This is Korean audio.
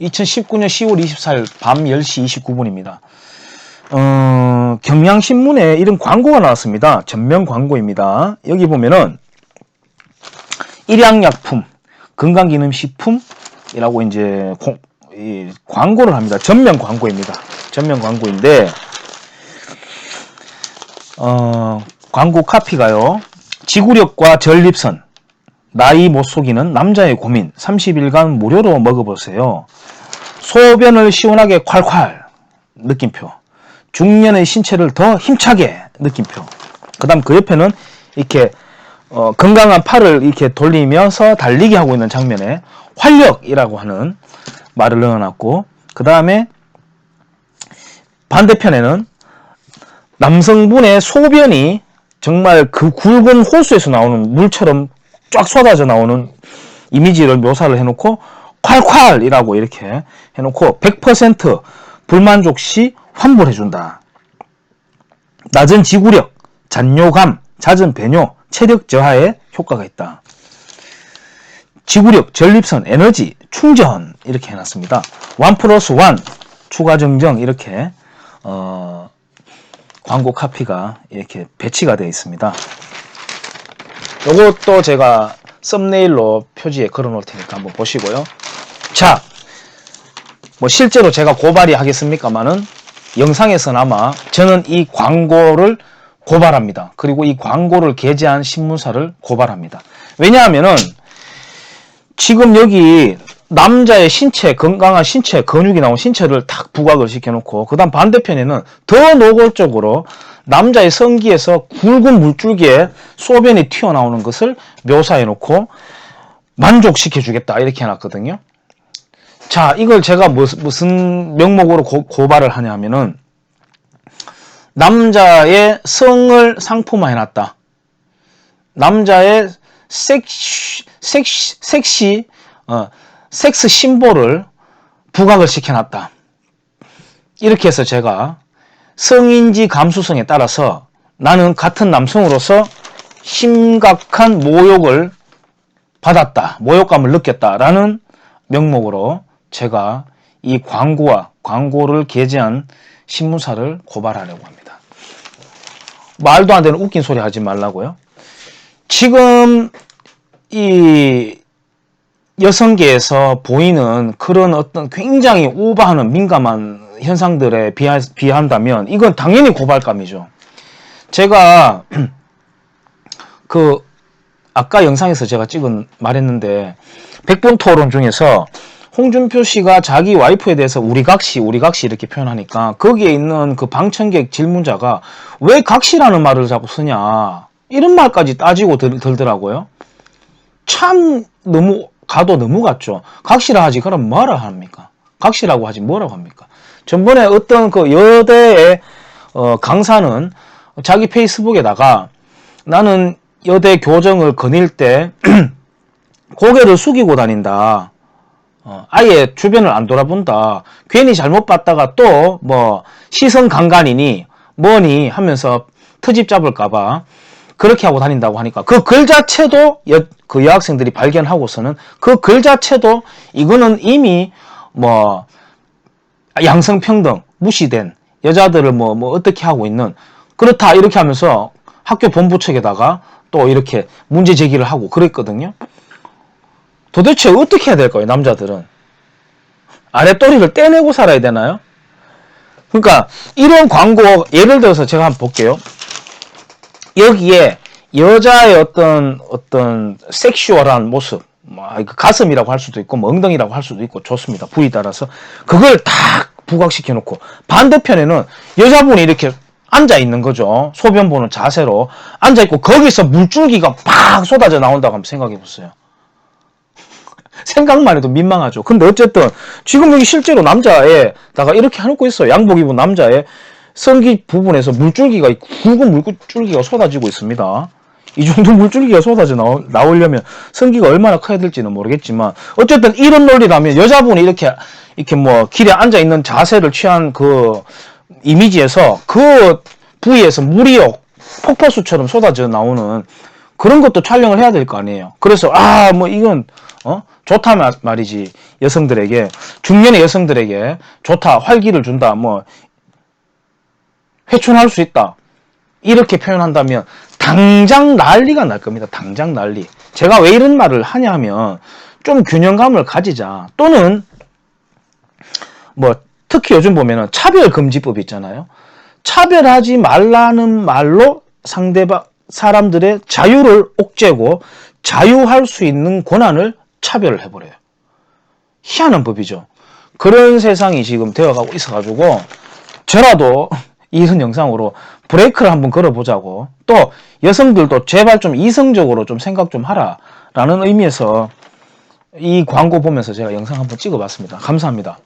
2019년 10월 24일 밤 10시 29분입니다. 어, 경향신문에 이런 광고가 나왔습니다. 전면 광고입니다. 여기 보면은 일양약품, 건강기능식품이라고 이제 공- 이 광고를 합니다. 전면 광고입니다. 전면 광고인데 어, 광고 카피가요. 지구력과 전립선, 나이 못 속이는 남자의 고민 30일간 무료로 먹어보세요. 소변을 시원하게 콸콸 느낌표. 중년의 신체를 더 힘차게 느낌표. 그 다음 그 옆에는 이렇게 어, 건강한 팔을 이렇게 돌리면서 달리기 하고 있는 장면에 활력이라고 하는 말을 넣어놨고 그 다음에 반대편에는 남성분의 소변이 정말 그 굵은 호수에서 나오는 물처럼 쫙 쏟아져 나오는 이미지를 묘사를 해놓고 콸콸이라고 이렇게 해놓고 100% 불만족 시 환불해준다. 낮은 지구력, 잔뇨감, 잦은 배뇨, 체력 저하에 효과가 있다. 지구력, 전립선, 에너지, 충전 이렇게 해놨습니다. 1 플러스 1 추가 정정 이렇게 어, 광고 카피가 이렇게 배치가 되어 있습니다. 요것도 제가 썸네일로 표지에 걸어 놓을 테니까 한번 보시고요. 자, 뭐 실제로 제가 고발이 하겠습니까마는 영상에서나마 저는 이 광고를 고발합니다. 그리고 이 광고를 게재한 신문사를 고발합니다. 왜냐하면은 지금 여기 남자의 신체, 건강한 신체, 근육이 나온 신체를 탁 부각을 시켜놓고, 그 다음 반대편에는 더 노골적으로 남자의 성기에서 굵은 물줄기에 소변이 튀어나오는 것을 묘사해 놓고 만족시켜 주겠다. 이렇게 해놨거든요. 자, 이걸 제가 무슨, 무슨 명목으로 고, 고발을 하냐면은, 남자의 성을 상품화해 놨다. 남자의 섹시, 섹시, 섹시, 어, 섹스 심볼을 부각을 시켜놨다. 이렇게 해서 제가 성인지 감수성에 따라서 나는 같은 남성으로서 심각한 모욕을 받았다. 모욕감을 느꼈다라는 명목으로 제가 이 광고와 광고를 게재한 신문사를 고발하려고 합니다. 말도 안 되는 웃긴 소리 하지 말라고요. 지금 이 여성계에서 보이는 그런 어떤 굉장히 오버하는 민감한 현상들에 비하, 비한다면 이건 당연히 고발감이죠. 제가 그 아까 영상에서 제가 찍은 말했는데 100번 토론 중에서 홍준표 씨가 자기 와이프에 대해서 우리 각시 우리 각시 이렇게 표현하니까 거기에 있는 그 방청객 질문자가 왜 각시라는 말을 자꾸 쓰냐 이런 말까지 따지고 들, 들더라고요. 참 너무 가도 너무 같죠. 각시라 하지 그럼 뭐라 합니까? 각시라고 하지 뭐라고 합니까? 전번에 어떤 그 여대의 어, 강사는 자기 페이스북에다가 나는 여대 교정을 거닐 때 고개를 숙이고 다닌다. 어, 아예 주변을 안 돌아본다. 괜히 잘못 봤다가 또 뭐 시선 강간이니 뭐니 하면서 트집 잡을까봐 그렇게 하고 다닌다고 하니까 그 글 자체도 여, 그 여학생들이 발견하고서는 그 글 자체도 이거는 이미 뭐 양성평등 무시된 여자들을 뭐, 뭐 어떻게 하고 있는 그렇다 이렇게 하면서 학교 본부 측에다가 또 이렇게 문제 제기를 하고 그랬거든요. 도대체 어떻게 해야 될까요, 남자들은? 아랫도리를 떼내고 살아야 되나요? 그러니까 이런 광고 예를 들어서 제가 한번 볼게요. 여기에 여자의 어떤 어떤 섹슈얼한 모습, 가슴이라고 할 수도 있고 뭐 엉덩이라고 할 수도 있고 좋습니다. 부위 따라서 그걸 딱 부각시켜 놓고 반대편에는 여자분이 이렇게 앉아 있는 거죠. 소변 보는 자세로 앉아 있고 거기서 물줄기가 팍 쏟아져 나온다고 한번 생각해 보세요. 생각만 해도 민망하죠. 근데 어쨌든 지금 여기 실제로 남자애다가 이렇게 해놓고 있어요. 양복 입은 남자애 성기 부분에서 물줄기가 굵은 물줄기가 쏟아지고 있습니다. 이 정도 물줄기가 쏟아져 나오, 나오려면 성기가 얼마나 커야 될지는 모르겠지만 어쨌든 이런 논리라면 여자분이 이렇게 이렇게 뭐 길에 앉아 있는 자세를 취한 그 이미지에서 그 부위에서 물이 폭포수처럼 쏟아져 나오는 그런 것도 촬영을 해야 될 거 아니에요. 그래서 아 뭐 이건 어? 좋다 마- 말이지. 여성들에게 중년의 여성들에게 좋다 활기를 준다 뭐 회춘할 수 있다. 이렇게 표현한다면 당장 난리가 날 겁니다 당장 난리 제가 왜 이런 말을 하냐면 좀 균형감을 가지자 또는 뭐 특히 요즘 보면은 차별금지법 있잖아요 차별하지 말라는 말로 상대방 사람들의 자유를 옥죄고 자유할 수 있는 권한을 차별을 해버려요. 희한한 법이죠. 그런 세상이 지금 되어가고 있어가지고 저라도 이런 영상으로 브레이크를 한번 걸어보자고 또 여성들도 제발 좀 이성적으로 좀 생각 좀 하라 라는 의미에서 이 광고 보면서 제가 영상 한번 찍어봤습니다. 감사합니다.